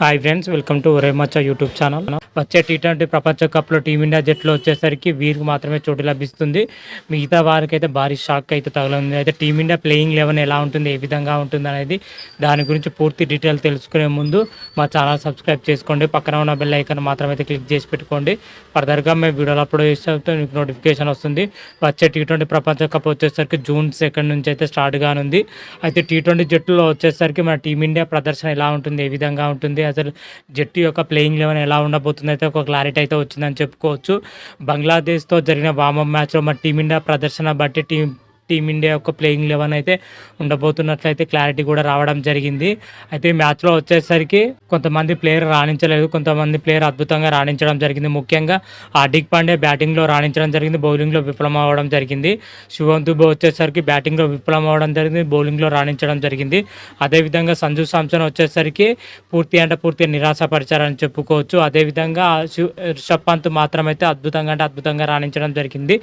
Hi friends welcome to ఒరేమచ్చ YouTube channel వచ్చే T twenty ప్రపంచ కప్లో టీమిండియా జట్లో వచ్చేసరికి వీరికి మాత్రమే చోటు లభిస్తుంది. మిగతా వారికి అయితే భారీ షాక్ అయితే తగలింది అయితే టీమిండియా ప్లేయింగ్ లెవెన్ ఎలా ఉంటుంది ఏ విధంగా ఉంటుంది అనేది దాని గురించి పూర్తి డీటెయిల్ తెలుసుకునే ముందు మా ఛానల్ సబ్స్క్రైబ్ చేసుకోండి. పక్కన ఉన్న బెల్ ఐకాన్ మాత్రం అయితే క్లిక్ చేసి పెట్టుకోండి. ఫర్దర్గా మేము వీడియోలు అప్లోడ్ చేస్తే మీకు నోటిఫికేషన్ వస్తుంది. వచ్చే టీ ట్వంటీ ప్రపంచ కప్ వచ్చేసరికి జూన్ సెకండ్ నుంచి అయితే స్టార్ట్ కానుంది. అయితే టీ ట్వంటీ జట్టులో వచ్చేసరికి మన టీమిండియా ప్రదర్శన ఎలా ఉంటుంది ఏ విధంగా ఉంటుంది అసలు జట్టు యొక్క ప్లేయింగ్ లెవెన్ ఎలా ఉండబోతుంది అయితే ఒక క్లారిటీ అయితే వచ్చిందని చెప్పుకోవచ్చు. బంగ్లాదేశ్తో జరిగిన వామప్ మ్యాచ్లో మన టీమిండియా ప్రదర్శన బట్టి టీం టీమిండియా యొక్క ప్లేయింగ్ లెవెన్ అయితే ఉండబోతున్నట్లయితే క్లారిటీ కూడా రావడం జరిగింది. అయితే మ్యాచ్లో వచ్చేసరికి కొంతమంది ప్లేయర్ రాణించలేదు కొంతమంది ప్లేయర్ అద్భుతంగా రాణించడం జరిగింది. ముఖ్యంగా హార్దిక్ పాండే బ్యాటింగ్లో రాణించడం జరిగింది బౌలింగ్లో విఫలం అవ్వడం జరిగింది. శివం దుబే వచ్చేసరికి బ్యాటింగ్లో విఫలం అవ్వడం జరిగింది బౌలింగ్లో రాణించడం జరిగింది. అదేవిధంగా సంజు సామ్సన్ వచ్చేసరికి పూర్తి అంటే పూర్తి నిరాశపరిచారని చెప్పుకోవచ్చు. అదేవిధంగా రిషబ్ పంత్ మాత్రమైతే అద్భుతంగా అంటే అద్భుతంగా రాణించడం జరిగింది.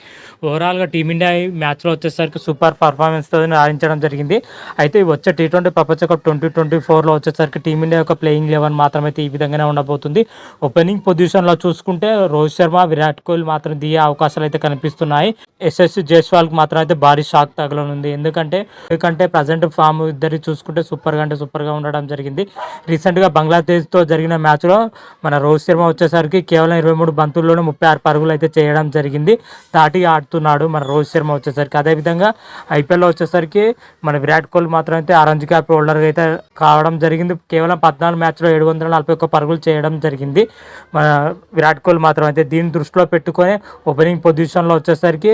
ఓవరాల్గా టీమిండియా మ్యాచ్లో వచ్చేసరికి సూపర్ పర్ఫార్మెన్స్తో రాణించడం జరిగింది. అయితే వచ్చే టీ ట్వంటీ ప్రపంచ కప్ ట్వంటీ ట్వంటీ ఫోర్లో వచ్చేసరికి టీమిండియా యొక్క ప్లేయింగ్ లెవెన్ మాత్రమైతే ఈ విధంగానే ఉండబోతుంది. ఓపెనింగ్ పొజిషన్లో చూసుకుంటే రోహిత్ శర్మ విరాట్ కోహ్లీ మాత్రం దిగే అవకాశాలు అయితే కనిపిస్తున్నాయి. ఎస్ఎస్ జైస్వాల్కి మాత్రం అయితే భారీ షాక్ తగలనుంది. ఎందుకంటే ఎందుకంటే ప్రజెంట్ ఫామ్ ఇద్దరు చూసుకుంటే సూపర్గా అంటే సూపర్గా ఉండడం జరిగింది. రీసెంట్గా బంగ్లాదేశ్తో జరిగిన మ్యాచ్లో మన రోహిత్ శర్మ వచ్చేసరికి కేవలం ఇరవై మూడు బంతుల్లోనే ముప్పై ఆరు పరుగులు అయితే చేయడం జరిగింది. దాటి ఆడుతున్నాడు మన రోహిత్ శర్మ వచ్చేసరికి. అదేవిధంగా ఐపీఎల్లో వచ్చేసరికి మన విరాట్ కోహ్లీ మాత్రం అయితే ఆరెంజ్ క్యాప్ హోల్డర్గా అయితే కావడం జరిగింది. కేవలం పద్నాలుగు మ్యాచ్లో ఏడు వందల నలభై ఒక్క పరుగులు చేయడం జరిగింది. మన విరాట్ కోహ్లీ మాత్రం అయితే దీన్ని దృష్టిలో పెట్టుకొని ఓపెనింగ్ పొజిషన్లో వచ్చేసరికి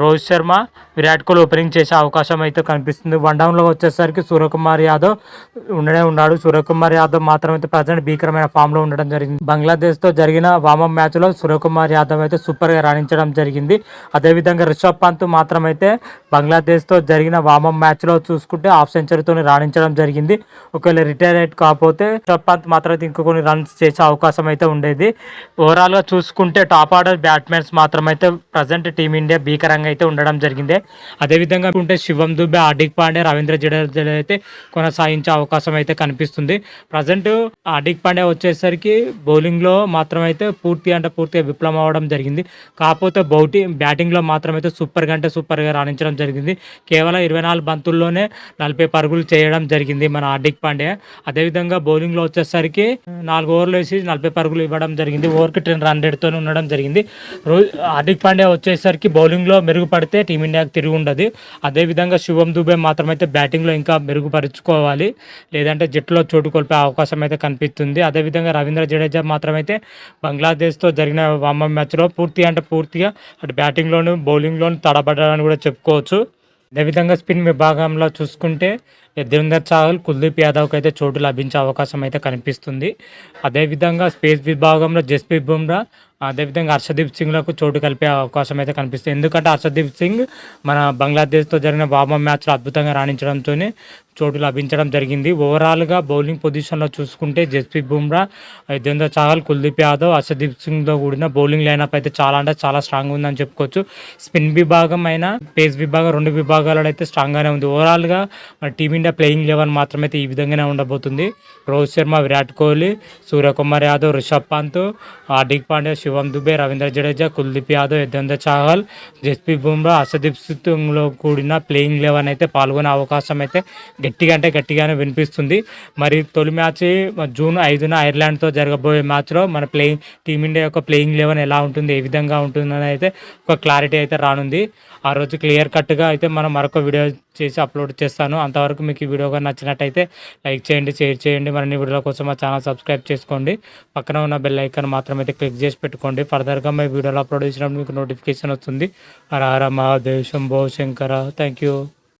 రోహిత్ శర్మ విరాట్ కోహ్లీ ఓపెనింగ్ చేసే అవకాశం అయితే కనిపిస్తుంది. వన్ డౌన్లో వచ్చేసరికి సూర్యకుమార్ యాదవ్ ఉండనే ఉన్నాడు. సూర్యకుమార్ యాదవ్ మాత్రం అయితే ప్రజెంట్ భీకరమైన ఫామ్లో ఉండడం జరిగింది. బంగ్లాదేశ్తో జరిగిన వామప్ మ్యాచ్లో సూర్యకుమార్ యాదవ్ అయితే సూపర్గా రాణించడం జరిగింది. అదేవిధంగా రిషబ్ పంత్ మాత్రం అయితే బంగ్లాదేశ్తో జరిగిన వామప్ మ్యాచ్లో చూసుకుంటే హాఫ్ సెంచరీతో రాణించడం జరిగింది. ఒకవేళ రిటైర్ అయితే కాకపోతే రిషబ్ పంత్ మాత్రం అయితే ఇంకో కొన్ని రన్స్ చేసే అవకాశం అయితే ఉండేది. ఓవరాల్గా చూసుకుంటే టాప్ ఆర్డర్ బ్యాట్స్మెన్స్ మాత్రం అయితే ప్రజెంట్ టీమిండియా భీకరంగా అయితే ఉండడం జరిగింది. అదేవిధంగా ఉంటే శివం దుబే హార్దిక్ పాండే రవీంద్ర జడేజా అయితే కొనసాగించే అవకాశం అయితే కనిపిస్తుంది. ప్రజెంట్ హార్దిక్ పాండే వచ్చేసరికి బౌలింగ్లో మాత్రం అయితే పూర్తి అంటే పూర్తిగా విప్లవం అవ్వడం జరిగింది. కాకపోతే బౌటింగ్ బ్యాటింగ్లో మాత్రం అయితే సూపర్గా అంటే సూపర్గా రాణించడం జరిగింది. కేవలం ఇరవై నాలుగు బంతుల్లోనే నలభై పరుగులు చేయడం జరిగింది మన హార్దిక్ పాండే అదేవిధంగా బౌలింగ్లో వచ్చేసరికి నాలుగు ఓవర్లు వేసి నలభై పరుగులు ఇవ్వడం జరిగింది. ఓవర్కి టెన్ రన్ రేట్తో ఉండడం జరిగింది. రోజు హార్దిక్ పాండే వచ్చేసరికి బౌలింగ్లో మెరుగుపడితే టీమిండియాకి తిరిగి ఉండదు. అదేవిధంగా శివం దుబే మాత్రమైతే బ్యాటింగ్లో ఇంకా మెరుగుపరుచుకోవాలి. లేదంటే జట్టులో చోటు కోల్పే అవకాశం అయితే కనిపిస్తుంది. అదేవిధంగా రవీంద్ర జడేజా మాత్రమైతే బంగ్లాదేశ్తో జరిగిన వామ మ్యాచ్లో పూర్తి అంటే పూర్తిగా అటు బ్యాటింగ్లోను బౌలింగ్లోను తడబడ్డారని కూడా చెప్పుకోవచ్చు. అదేవిధంగా స్పిన్ విభాగంలో చూసుకుంటే దేవేందర్ చాహల్ కుల్దీప్ యాదవ్కి అయితే చోటు లభించే అవకాశం అయితే కనిపిస్తుంది. అదేవిధంగా స్పేస్ విభాగంలో జస్ప్రీత్ బుమ్రా అదేవిధంగా హర్షదీప్ సింగ్లకు చోటు కలిపే అవకాశం అయితే కనిపిస్తుంది. ఎందుకంటే హర్షదీప్ సింగ్ మన బంగ్లాదేశ్తో జరిగిన వామ మ్యాచ్లో అద్భుతంగా రాణించడంతో చోటు లభించడం జరిగింది. ఓవరాల్గా బౌలింగ్ పొజిషన్లో చూసుకుంటే జస్ప్రీత్ బుమ్రా దేవేంద్ర చాహల్ కుల్దీప్ యాదవ్ హర్షదీప్ సింగ్తో కూడిన బౌలింగ్ లైనప్ అయితే చాలా అంటే చాలా స్ట్రాంగ్ ఉందని చెప్పుకోవచ్చు. స్పిన్ విభాగం అయినా పేస్ విభాగం రెండు విభాగాలలో అయితే స్ట్రాంగ్గానే ఉంది. ఓవరాల్గా మన టీమిండియా ప్లేయింగ్ లెవెన్ మాత్రమైతే ఈ విధంగానే ఉండబోతుంది. రోహిత్ శర్మ విరాట్ కోహ్లీ సూర్యకుమార్ యాదవ్ రిషబ్ పంత్ హార్దిక్ పాండ్యా శివం దుబే రవీంద్ర జడేజా కుల్దీప్ యాదవ్ యదేంద్ర చాహల్ జస్ప్రీత్ బుమ్రా అసదీప్ సింగ్లో కూడిన ప్లేయింగ్ లెవెన్ అయితే పాల్గొనే అవకాశం అయితే గట్టిగా అంటే గట్టిగానే వినిపిస్తుంది మరి తొలి మ్యాచ్ జూన్ ఐదున ఐర్లాండ్తో జరగబోయే మ్యాచ్లో మన ప్లేయింగ్ టీమిండియా యొక్క ప్లేయింగ్ లెవెన్ ఎలా ఉంటుంది ఏ విధంగా ఉంటుందని అయితే ఒక క్లారిటీ అయితే రానుంది ఆ రోజు క్లియర్ కట్గా అయితే మనం మరొక వీడియో చేసి అప్లోడ్ చేస్తాను. అంతవరకు మీకు ఈ వీడియో కానీ నచ్చినట్టయితే లైక్ చేయండి షేర్ చేయండి. మరిన్ని వీడియోల కోసం మా ఛానల్ సబ్స్క్రైబ్ చేసుకోండి. పక్కన ఉన్న బెల్ ఐకాన్ మాత్రం అయితే క్లిక్ చేసి పెట్టుకోండి. ఫర్దర్గా మీ వీడియోలో అప్లోడ్ చేసినప్పుడు మీకు నోటిఫికేషన్ వస్తుంది. హర హర మహాదేవ్ శంభో శంకర. Thank you